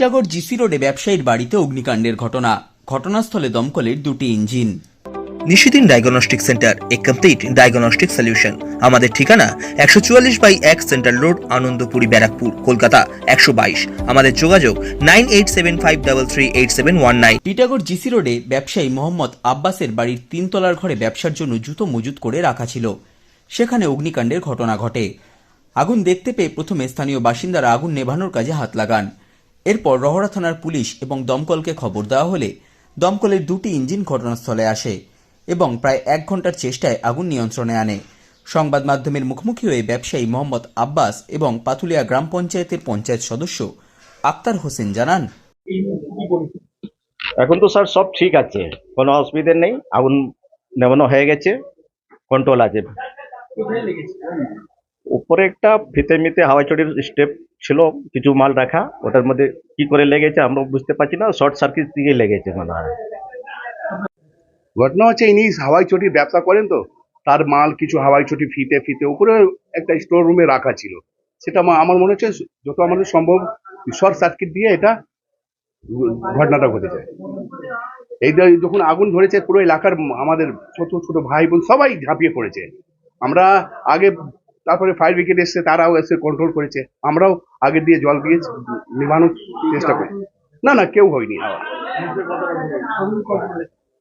Titagarh GC রোডে ব্যবসায়ীর বাড়িতে অগ্নিকাণ্ডের ঘটনা। ঘটনাস্থলে দমকলের দুটি ইঞ্জিন। নিশিদিন ডায়াগনস্টিক সেন্টার এ কমপ্লিট ডায়াগনস্টিক সলিউশন আমাদের ঠিকানা একশো চুয়াল্লিশ বাই এক সেন্ট্রাল রোড আনন্দপুরি ব্যারাকপুর কলকাতা একশো বাইশ। আমাদের যোগাযোগ nine eight seven five double three eight seven one nine. Titagarh GC রোডে ব্যবসায়ী মোহাম্মদ আব্বাসের বাড়ির তিনতলার ঘরে ব্যবসার জন্য জুতো মজুত করে রাখা ছিল। সেখানে অগ্নিকাণ্ডের ঘটনা ঘটে। আগুন দেখতে পেয়ে প্রথমে স্থানীয় বাসিন্দারা আগুন নেভানোর কাজে হাত লাগান। এরপর রহরা থানার পুলিশ এবং দমকলকে খবর দেওয়া হলে দমকলের দুটি ইঞ্জিন ঘটনাস্থলে আসে এবং প্রায় এক ঘণ্টার চেষ্টায় আগুন নিয়ন্ত্রণে আনে। সংবাদ মাধ্যমের মুখোমুখি হয়ে ব্যবসায়ী মোহাম্মদ আব্বাস এবং পাতুলিয়া গ্রাম পঞ্চায়েতের পঞ্চায়েত সদস্য আক্তার হোসেন জানান। এখন তো স্যার সব ঠিক আছে। কোনো অসুবিধে নেই। আগুন নেমানো হয়ে গেছে। কন্ট্রোল আছে। উপরে একটা ফিতে মিতে হাওয়াই চটির স্টেপ ছিল কিছু মাল রাখা, ওটার মধ্যে কি করে লেগেছে আমরা বুঝতে পারছি না শর্ট সার্কিট থেকে লেগেছে মনে হয়। ঘটনা হচ্ছে ইনি হাওয়াই চটির ব্যবসা করেন তো, তার মাল কিছু হাওয়াই চটি ফিতে ফিতে উপরে একটা স্টোর রুমে রাখা ছিল। সেটা আমা- আমার মনে হচ্ছে যত আমাদের সম্ভব শর্ট সার্কিট দিয়ে এটা ঘটনাটা ঘটেছে। এই যখন আগুন ধরেছে, পুরো এলাকার আমাদের ছোট ছোট ভাই বোন সবাই ঝাঁপিয়ে পড়েছে। আমরা আগে তারপরে ফায়ার ব্রিগেড এসছে তারাও এসে কন্ট্রোল করেছে। আমরাও আগে দিয়ে জল দিয়ে নিভানোর চেষ্টা করি। না না কেউ হয়নি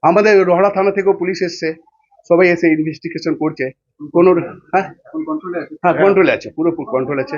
আমাদের রহড়া থানা থেকেও পুলিশ এসছে। সবাই এসে ইনভেস্টিগেশন করছে। কোন হ্যাঁ? হ্যাঁ কন্ট্রোলে আছে পুরো কন্ট্রোল আছে।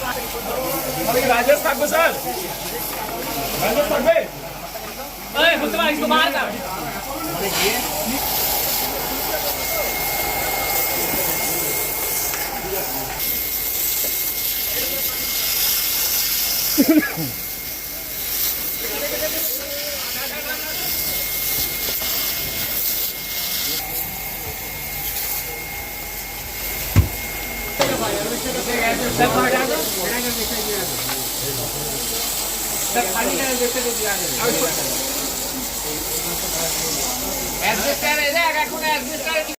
আমাকে রাজেশ থাকবে স্যার রাজেশ থাকবে এই হতে পারিস তো মার না Thank you. অ্যাডজাস্টার এক এখন অ্যাডজাস্টার